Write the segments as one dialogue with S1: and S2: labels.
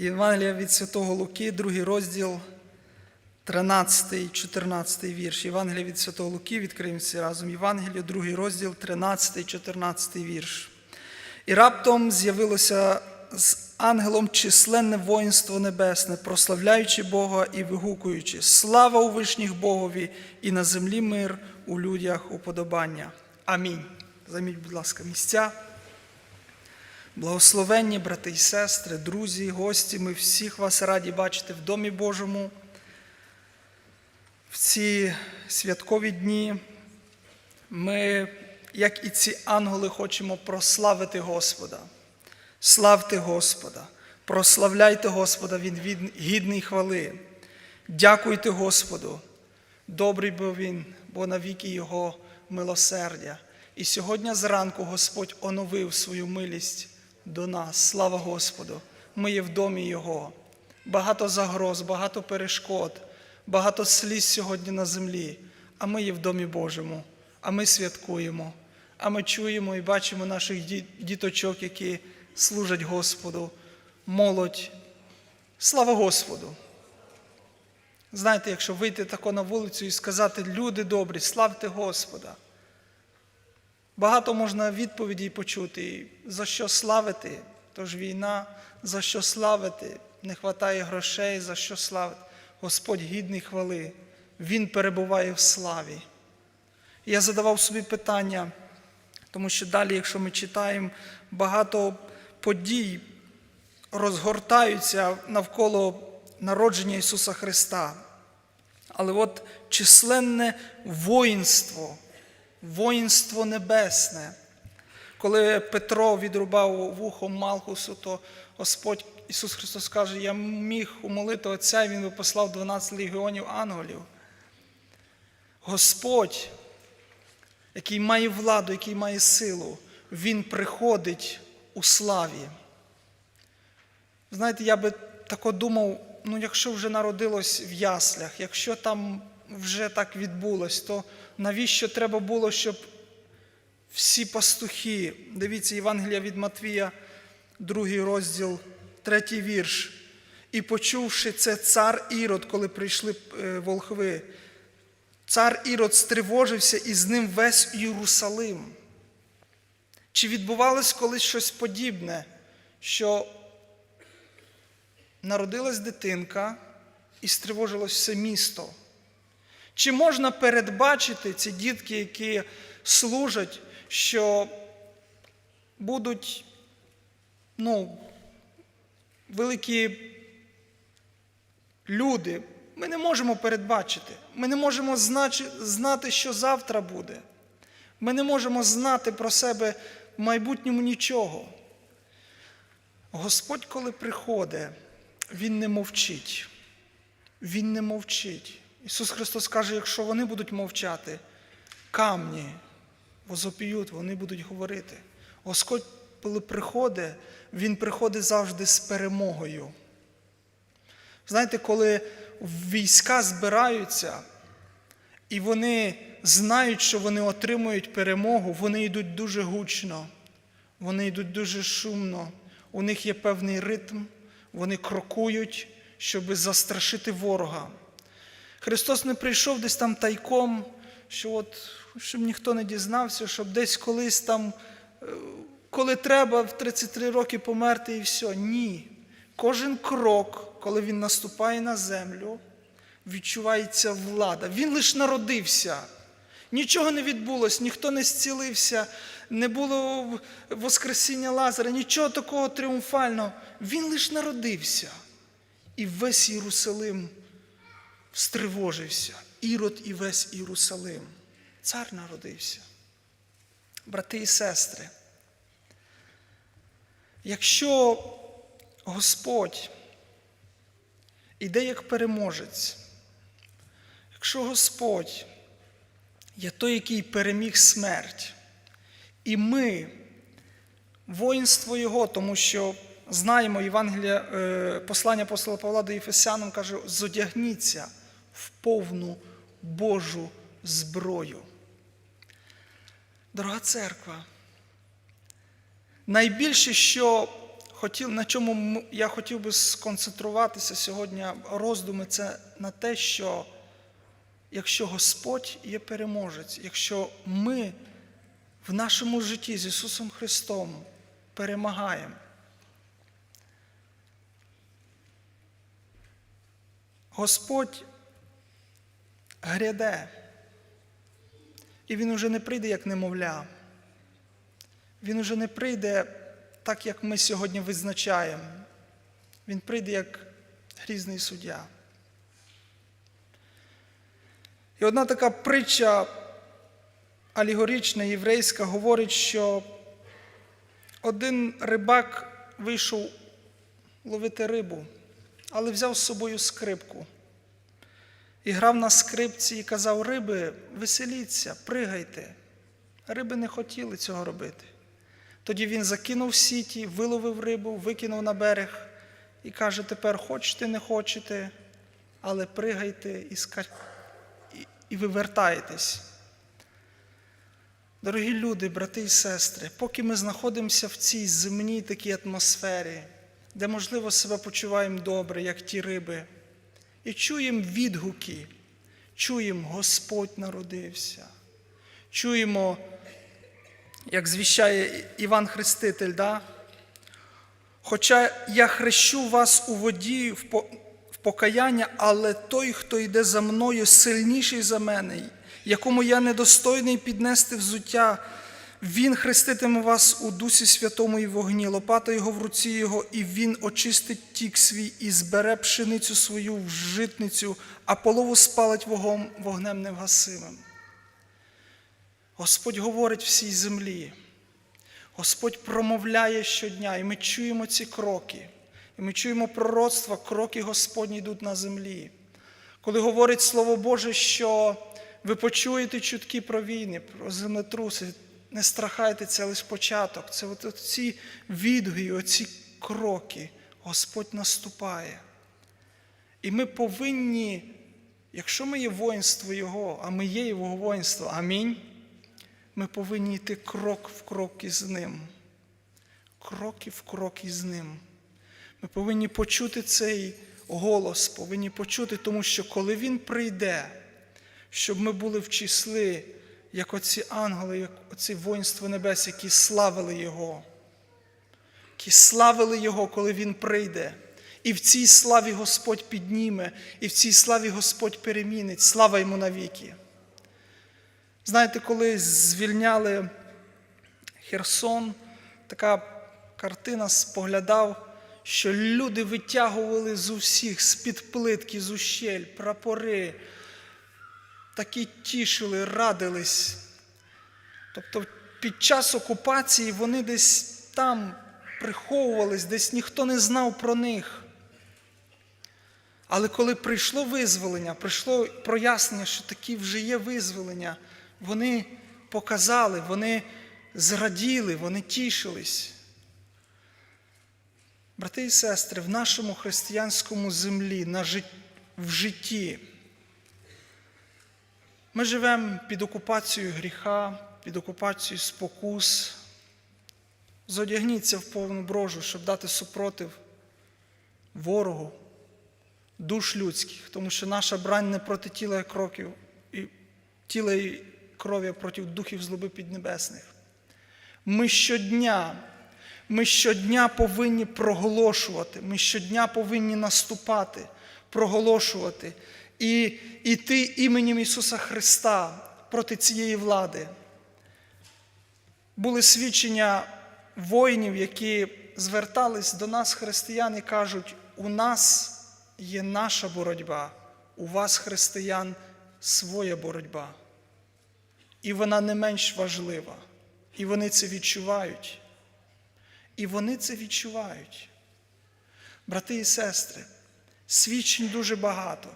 S1: Євангелія від Святого Луки, другий розділ, 13, 14 вірш. Євангелія від Святого Луки, відкриємо всі разом. Євангелія, другий розділ, 13, 14 вірш. І раптом з'явилося з ангелом численне воїнство небесне, прославляючи Бога і вигукуючи Слава у вишніх Богові і на землі мир у людях уподобання. Амінь. Займіть, будь ласка, місця. Благословенні, брати і сестри, друзі, гості, ми всіх вас раді бачити в Домі Божому в ці святкові дні. Ми, як і ці ангели, хочемо прославити Господа. Славте Господа, прославляйте Господа, Він гідний хвали. Дякуйте Господу, добрий бо Він, бо навіки Його милосердя. І сьогодні зранку Господь оновив свою милість до нас. Слава Господу! Ми є в домі Його. Багато загроз, багато перешкод, багато сліз сьогодні на землі, а ми є в домі Божому, а ми святкуємо, а ми чуємо і бачимо наших діточок, які служать Господу, молодь. Слава Господу! Знаєте, якщо вийти тако на вулицю і сказати, люди добрі, славте Господа. Багато можна відповідей почути, за що славити, тож війна, за що славити, не вистачає грошей, за що славити. Господь гідний хвали, Він перебуває в славі. Я задавав собі питання, тому що далі, якщо ми читаємо, багато подій розгортаються навколо народження Ісуса Христа. Але от численне воїнство, воїнство небесне. Коли Петро відрубав вухо Малхусу, то Господь Ісус Христос каже, я міг умолити Отця, і Він би послав 12 легіонів ангелів. Господь, який має владу, який має силу, Він приходить у славі. Знаєте, я би тако думав, ну якщо вже народилось в яслях, якщо там вже так відбулось, то навіщо треба було, щоб всі пастухи, дивіться, Євангелія від Матвія, другий розділ, третій вірш. І почувши це цар Ірод, коли прийшли е, волхви, цар Ірод стривожився і з ним весь Єрусалим. Чи відбувалось колись щось подібне, що народилась дитинка і стривожилось все місто? Чи можна передбачити ці дітки, які служать, що будуть ну, великі люди? Ми не можемо передбачити. Ми не можемо знати, що завтра буде. Ми не можемо знати про себе в майбутньому нічого. Господь, коли приходить, Він не мовчить. Він не мовчить. Ісус Христос каже, якщо вони будуть мовчати, камні возопіють, вони будуть говорити. Господь, коли приходить, Він приходить завжди з перемогою. Знаєте, коли війська збираються, і вони знають, що вони отримують перемогу, вони йдуть дуже гучно, вони йдуть дуже шумно, у них є певний ритм, вони крокують, щоб застрашити ворога. Христос не прийшов десь там тайком, що от, щоб ніхто не дізнався, щоб десь колись там, е, коли треба, в 33 роки померти і все. Ні. Кожен крок, коли він наступає на землю, відчувається влада. Він лише народився. Нічого не відбулось, ніхто не зцілився, не було Воскресіння Лазаря, нічого такого тріумфального. Він лише народився. І весь Єрусалим стривожився. Ірод і весь Єрусалим. Цар народився. Брати і сестри, якщо Господь іде як переможець, якщо Господь є той, який переміг смерть, і ми, воїнство Його, тому що знаємо Євангелія, е, послання апостола Павла до Єфесянам каже, зодягніться в повну Божу зброю. Дорога церква, найбільше, що хотів, на чому я хотів би сконцентруватися сьогодні роздуми, це на те, що якщо Господь є переможець, якщо ми в нашому житті з Ісусом Христом перемагаємо, Господь гряде, і Він уже не прийде як немовля. Він уже не прийде так, як ми сьогодні визначаємо. Він прийде як грізний суддя. І одна така притча алегорична, єврейська, говорить, що один рибак вийшов ловити рибу, але взяв з собою скрипку. І грав на скрипці і казав: риби, веселіться, пригайте. Риби не хотіли цього робити. Тоді він закинув сіті, виловив рибу, викинув на берег і каже: тепер хочете, не хочете, але пригайте і, ска... і, і вивертаєтесь. Дорогі люди, брати і сестри, поки ми знаходимося в цій земній такій атмосфері, де, можливо, себе почуваємо добре, як ті риби, і чуємо відгуки, чуємо, Господь народився, чуємо, як звіщає Іван Хреститель, да? хоча я хрещу вас у воді в покаяння, але той, хто йде за мною, сильніший за мене, якому я недостойний піднести взуття, він хреститиме вас у Дусі Святому і вогні, лопата його в руці його, і він очистить тік свій і збере пшеницю свою в житницю, а полову спалить вогом, вогнем невгасимим. Господь говорить всій землі. Господь промовляє щодня, і ми чуємо ці кроки, і ми чуємо пророцтва, кроки Господні йдуть на землі. Коли говорить Слово Боже, що ви почуєте чутки про війни, про землетруси, не страхайте, це лише початок. Це от ці відгуки, оці кроки. Господь наступає. І ми повинні, якщо ми є воїнство Його, а ми є Його воїнство, амінь, ми повинні йти крок в крок із Ним. Кроки в крок із Ним. Ми повинні почути цей голос, повинні почути, тому що коли Він прийде, щоб ми були в числі, як оці ангели, як оці воїнство небес, які славили Його, які славили Його, коли Він прийде. І в цій славі Господь підніме, і в цій славі Господь перемінить. Слава йому навіки. Знаєте, коли звільняли Херсон, така картина споглядав, що люди витягували з усіх, з-під плитки, з ущель, прапори, такі тішили, радились. Тобто під час окупації вони десь там приховувались, десь ніхто не знав про них. Але коли прийшло визволення, прийшло прояснення, що такі вже є визволення, вони показали, вони зраділи, вони тішились. Брати і сестри, в нашому християнському землі, в житті, ми живемо під окупацією гріха, під окупацією спокус. Зодягніться в повну брожу, щоб дати супротив ворогу, душ людських, тому що наша брань не проти тіла і кроків, і тіла і крові, а проти духів злоби піднебесних. Ми щодня, ми щодня повинні проголошувати, ми щодня повинні наступати, проголошувати і йти іменем Ісуса Христа проти цієї влади. Були свідчення воїнів, які звертались до нас, християн, і кажуть, у нас є наша боротьба, у вас, християн, своя боротьба. І вона не менш важлива. І вони це відчувають. І вони це відчувають. Брати і сестри, свідчень дуже багато.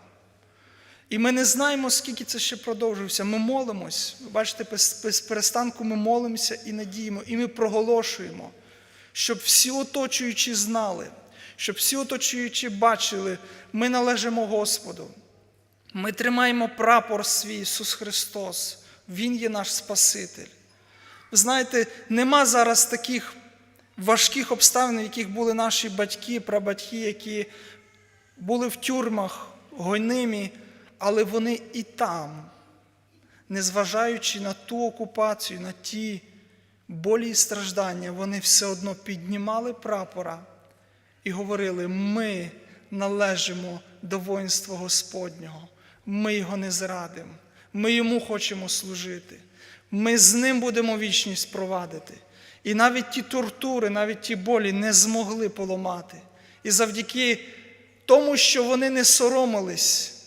S1: І ми не знаємо, скільки це ще продовжується. Ми молимось. Ви бачите, без, перестанку ми молимося і надіємо, і ми проголошуємо, щоб всі оточуючі знали, щоб всі оточуючі бачили, ми належимо Господу. Ми тримаємо прапор свій Ісус Христос. Він є наш Спаситель. Ви знаєте, нема зараз таких важких обставин, в яких були наші батьки, прабатьки, які були в тюрмах, гойнимі, але вони і там, незважаючи на ту окупацію, на ті болі і страждання, вони все одно піднімали прапора і говорили: ми належимо до воїнства Господнього, ми його не зрадимо, ми йому хочемо служити, ми з ним будемо вічність провадити. І навіть ті тортури, навіть ті болі не змогли поламати. І завдяки тому, що вони не соромились,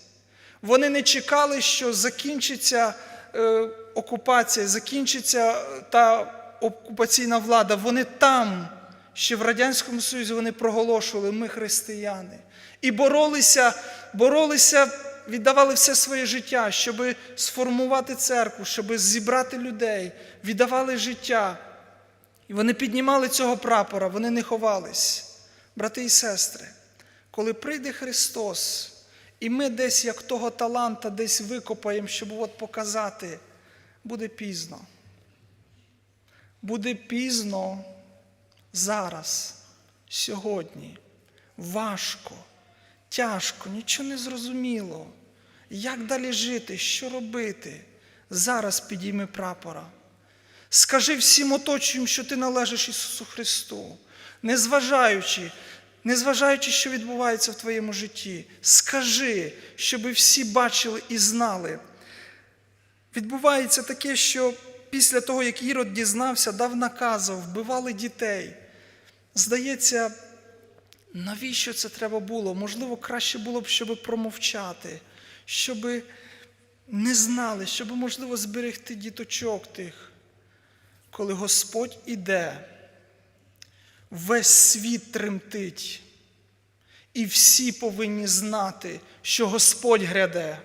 S1: вони не чекали, що закінчиться е, окупація, закінчиться е, та окупаційна влада. Вони там, ще в Радянському Союзі, вони проголошували ми християни. І боролися, боролися, віддавали все своє життя, щоб сформувати церкву, щоб зібрати людей, віддавали життя. І вони піднімали цього прапора, вони не ховались. Брати і сестри, коли прийде Христос, і ми десь як того таланта десь викопаємо, щоб от показати, буде пізно. Буде пізно зараз, сьогодні. Важко, тяжко, нічого не зрозуміло. Як далі жити, що робити? Зараз підійми прапора. Скажи всім оточуючим, що ти належиш Ісусу Христу, незважаючи, незважаючи, що відбувається в твоєму житті. Скажи, щоб всі бачили і знали. Відбувається таке, що після того, як Ірод дізнався, дав накази, вбивали дітей. Здається, навіщо це треба було? Можливо, краще було б, щоб промовчати, щоб не знали, щоб, можливо, зберегти діточок тих. Коли Господь іде, весь світ тремтить, і всі повинні знати, що Господь гряде.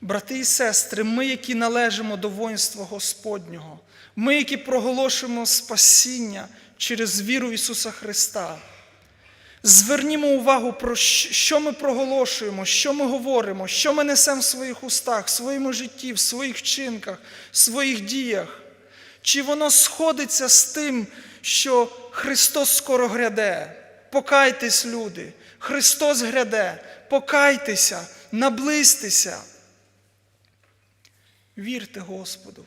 S1: Брати і сестри, ми, які належимо до воїнства Господнього, ми, які проголошуємо спасіння через віру Ісуса Христа, звернімо увагу, про що ми проголошуємо, що ми говоримо, що ми несемо в своїх устах, в своєму житті, в своїх вчинках, в своїх діях. Чи воно сходиться з тим, що Христос скоро гряде? Покайтесь, люди, Христос гряде, покайтеся, наблизьтеся. Вірте Господу,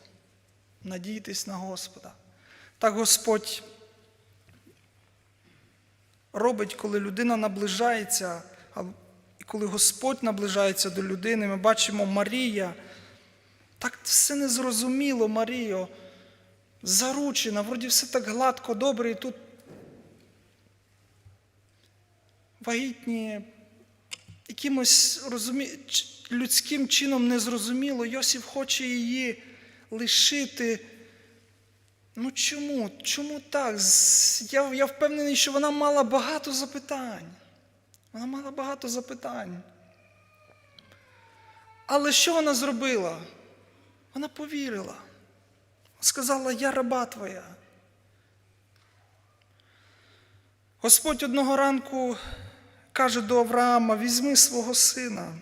S1: надійтесь на Господа. Так Господь робить, коли людина наближається, і коли Господь наближається до людини, ми бачимо Марія. Так все незрозуміло, Маріо заручена, вроді все так гладко, добре, і тут вагітні якимось розумі... людським чином незрозуміло, Йосиф хоче її лишити. Ну чому? Чому так? Я, я впевнений, що вона мала багато запитань. Вона мала багато запитань. Але що вона зробила? Вона повірила сказала, я раба твоя. Господь одного ранку каже до Авраама: візьми свого сина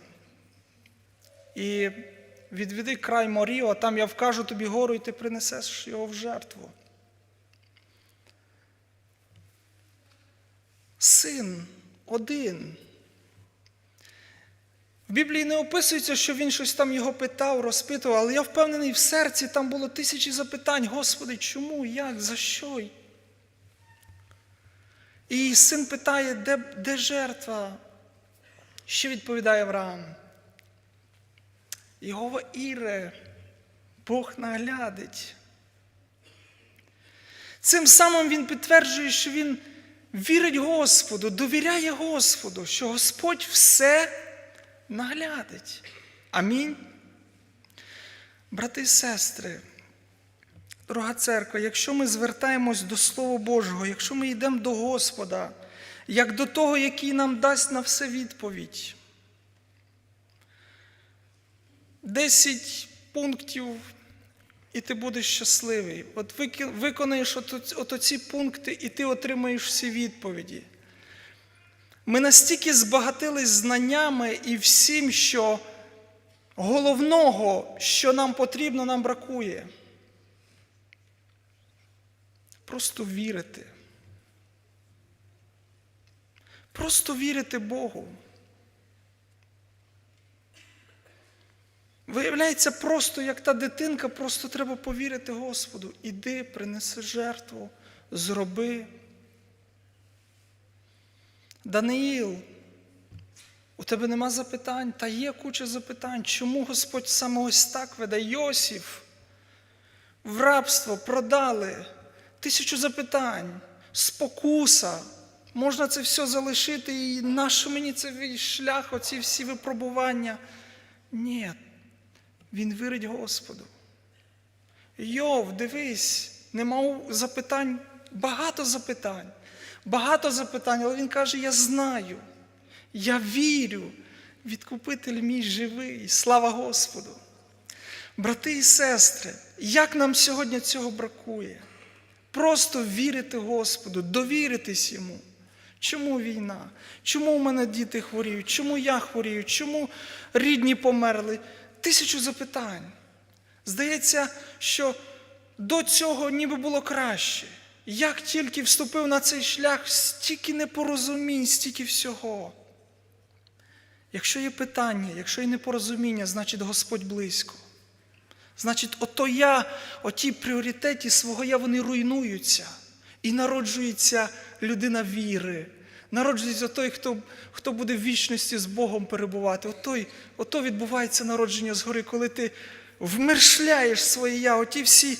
S1: і відведи край морів, а там я вкажу тобі гору, і ти принесеш його в жертву. Син один. В Біблії не описується, що він щось там його питав, розпитував, але я впевнений, в серці там було тисячі запитань. Господи, чому, як, за що? І син питає, де, де жертва? Що відповідає Авраам? Його Іре, Бог наглядить. Цим самим він підтверджує, що він вірить Господу, довіряє Господу, що Господь все наглядить. Амінь. Брати і сестри, дорога церква, якщо ми звертаємось до Слова Божого, якщо ми йдемо до Господа, як до того, який нам дасть на все відповідь, десять пунктів, і ти будеш щасливий. От виконаєш от ці пункти, і ти отримаєш всі відповіді. Ми настільки збагатились знаннями і всім, що головного, що нам потрібно, нам бракує. просто вірити. Просто вірити Богу. Виявляється, просто як та дитинка, просто треба повірити Господу. Іди, принеси жертву, зроби. Даниїл, у тебе нема запитань, та є куча запитань. Чому Господь саме ось так веде Йосиф? В рабство продали тисячу запитань, спокуса. Можна це все залишити, і нащо мені цей шлях, оці всі випробування? Ні, він вірить Господу. Йов, дивись, нема запитань, багато запитань, багато запитань, але він каже: Я знаю, я вірю, відкупитель мій живий, слава Господу. Брати і сестри, як нам сьогодні цього бракує? Просто вірити Господу, довіритись Йому. Чому війна? Чому у мене діти хворіють? Чому я хворію? Чому рідні померли? Тисячу запитань. Здається, що до цього ніби було краще. Як тільки вступив на цей шлях, стільки непорозумінь, стільки всього. Якщо є питання, якщо є непорозуміння, значить Господь близько. Значить, ото я, оті пріоритеті свого я, вони руйнуються. І народжується людина віри. Народжується той, хто хто буде в вічності з Богом перебувати. Отой, ото відбувається народження згори, коли ти вмершляєш своє я, оті всі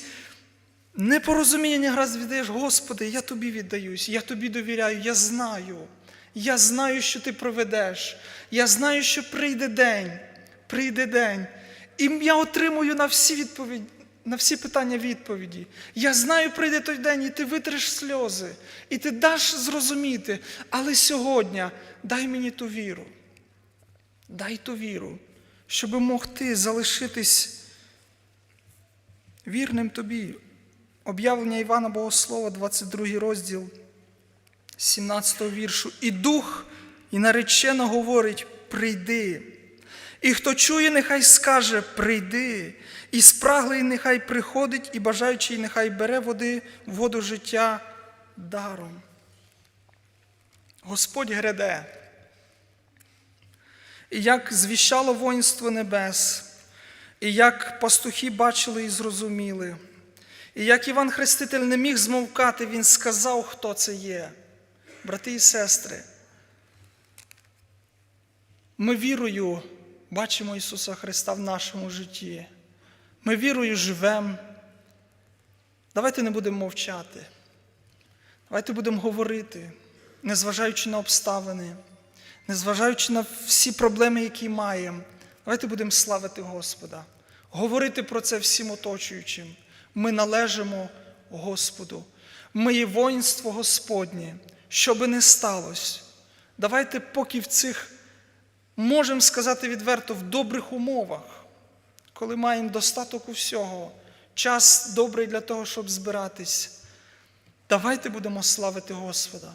S1: непорозуміння гаразд віддаєш, Господи, я тобі віддаюсь, я тобі довіряю, я знаю. Я знаю, що ти проведеш. Я знаю, що прийде день, прийде день. І я отримую на всі відповіді, на всі питання відповіді. Я знаю, прийде той день, і ти витриш сльози, і ти даш зрозуміти. Але сьогодні дай мені ту віру. Дай ту віру, щоб могти залишитись вірним тобі. Об'явлення Івана Богослова, 22 розділ 17 віршу. І дух, і наречено говорить: прийди. І хто чує, нехай скаже прийди, і спраглий нехай приходить, і бажаючий нехай бере води, воду життя даром. Господь гряде. І як звіщало воїнство небес, і як пастухи бачили і зрозуміли, і як Іван Хреститель не міг змовкати, він сказав, хто це є. Брати і сестри, ми вірою бачимо Ісуса Христа в нашому житті. Ми вірою живемо. Давайте не будемо мовчати. Давайте будемо говорити, незважаючи на обставини, незважаючи на всі проблеми, які маємо. Давайте будемо славити Господа, говорити про це всім оточуючим. Ми належимо Господу. Ми є воїнство Господнє, що би не сталося. Давайте, поки в цих можемо сказати відверто, в добрих умовах, коли маємо достаток усього, час добрий для того, щоб збиратись. Давайте будемо славити Господа.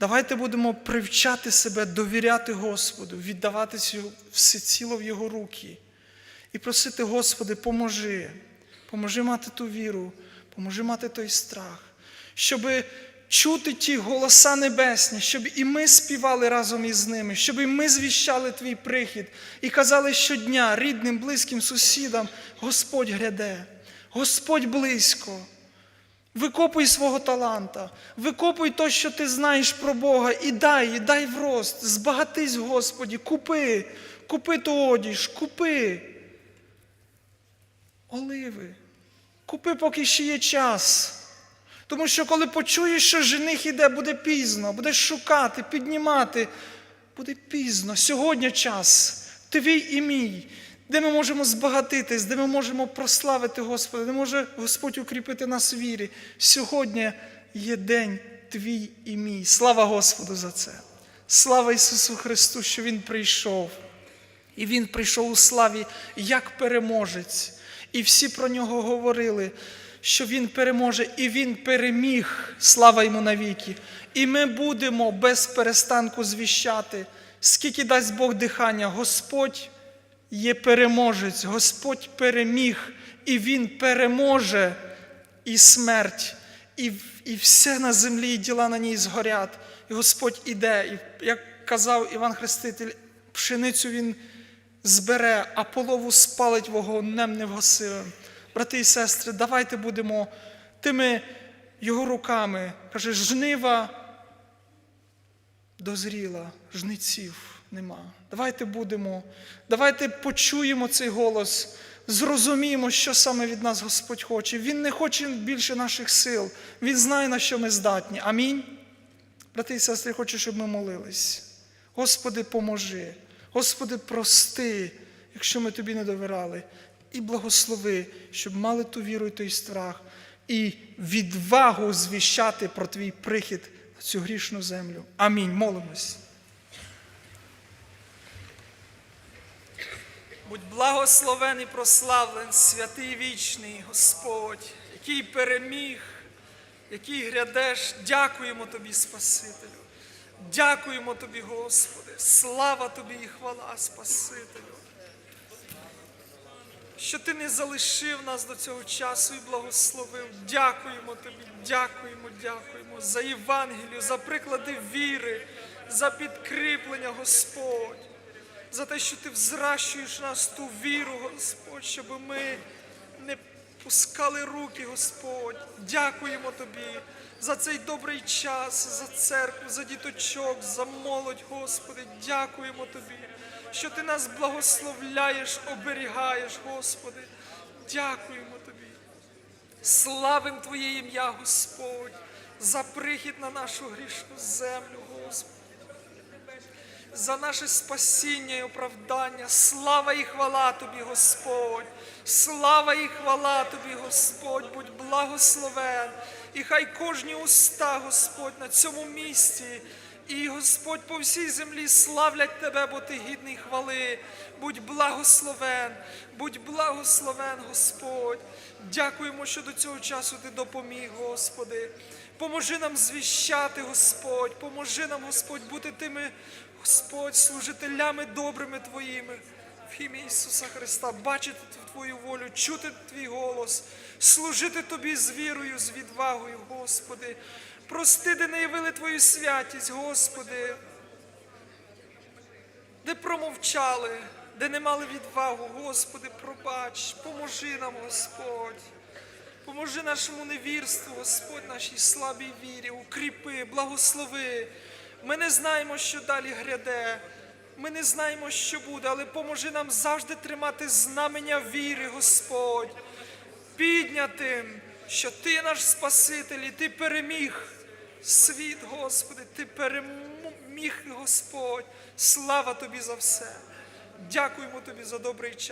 S1: Давайте будемо привчати себе, довіряти Господу, віддаватися всеціло в Його руки і просити, Господи, поможи, поможи мати ту віру, поможи мати той страх, щоби чути ті голоса небесні, щоб і ми співали разом із ними, щоб і ми звіщали Твій прихід і казали щодня рідним, близьким сусідам, Господь гряде, Господь близько. Викопуй свого таланта, викопуй то, що ти знаєш про Бога, і дай, і дай в рост, збагатись, Господі, купи, купи ту одіж, купи. Оливи, купи, поки ще є час. Тому що коли почуєш, що жених іде, буде пізно, будеш шукати, піднімати, буде пізно. Сьогодні час, твій і мій, де ми можемо збагатитись, де ми можемо прославити Господа, де може Господь укріпити нас в вірі. Сьогодні є день твій і мій. Слава Господу за це. Слава Ісусу Христу, що Він прийшов. І Він прийшов у славі як переможець. І всі про нього говорили що Він переможе, і Він переміг, слава йому навіки. І ми будемо без перестанку звіщати, скільки дасть Бог дихання, Господь є переможець, Господь переміг, і Він переможе і смерть, і, і все на землі, і діла на ній згорять. І Господь іде, і як казав Іван Хреститель, пшеницю він збере, а полову спалить вогонем невгасивим. Брати і сестри, давайте будемо тими його руками. Каже, жнива дозріла, жниців нема. Давайте будемо, давайте почуємо цей голос, зрозуміємо, що саме від нас Господь хоче. Він не хоче більше наших сил, Він знає, на що ми здатні. Амінь. Брати і сестри, хочу, щоб ми молились. Господи, поможи. Господи, прости, якщо ми тобі не довіряли. І благослови, щоб мали ту віру і той страх, і відвагу звіщати про твій прихід на цю грішну землю. Амінь. Молимось. Будь благословен і прославлен, святий вічний Господь, який переміг, який грядеш. Дякуємо Тобі, Спасителю. Дякуємо Тобі, Господи. Слава Тобі і хвала, Спасителю. Що ти не залишив нас до цього часу і благословив. Дякуємо тобі, дякуємо, дякуємо за Євангелію, за приклади віри, за підкріплення, Господь, за те, що ти взращуєш нас ту віру, Господь, щоб ми не пускали руки, Господь. Дякуємо тобі за цей добрий час, за церкву, за діточок, за молодь, Господи. Дякуємо тобі, що ти нас благословляєш, оберігаєш, Господи. Дякуємо тобі. Славим Твоє ім'я, Господь, за прихід на нашу грішну землю. За наше спасіння і оправдання. Слава і хвала Тобі, Господь. Слава і хвала Тобі, Господь, будь благословен. І хай кожні уста, Господь, на цьому місці. І Господь по всій землі славлять Тебе, бо Ти гідний хвали. Будь благословен, будь благословен, Господь. Дякуємо, що до цього часу Ти допоміг, Господи. Поможи нам звіщати, Господь, поможи нам, Господь, бути тими, Господь, служителями добрими Твоїми. В ім'я Ісуса Христа, бачити Твою волю, чути Твій голос, служити Тобі з вірою, з відвагою, Господи. Прости, де не явили Твою святість, Господи, де промовчали, де не мали відвагу, Господи, пробач, поможи нам, Господь. Поможи нашому невірству, Господь, нашій слабій вірі, укріпи, благослови. Ми не знаємо, що далі гряде. Ми не знаємо, що буде, але поможи нам завжди тримати знамення віри, Господь, піднятим, що Ти наш Спаситель, і Ти переміг світ, Господи, Ти переміг, Господь. Слава Тобі за все. Дякуємо Тобі за добрий час.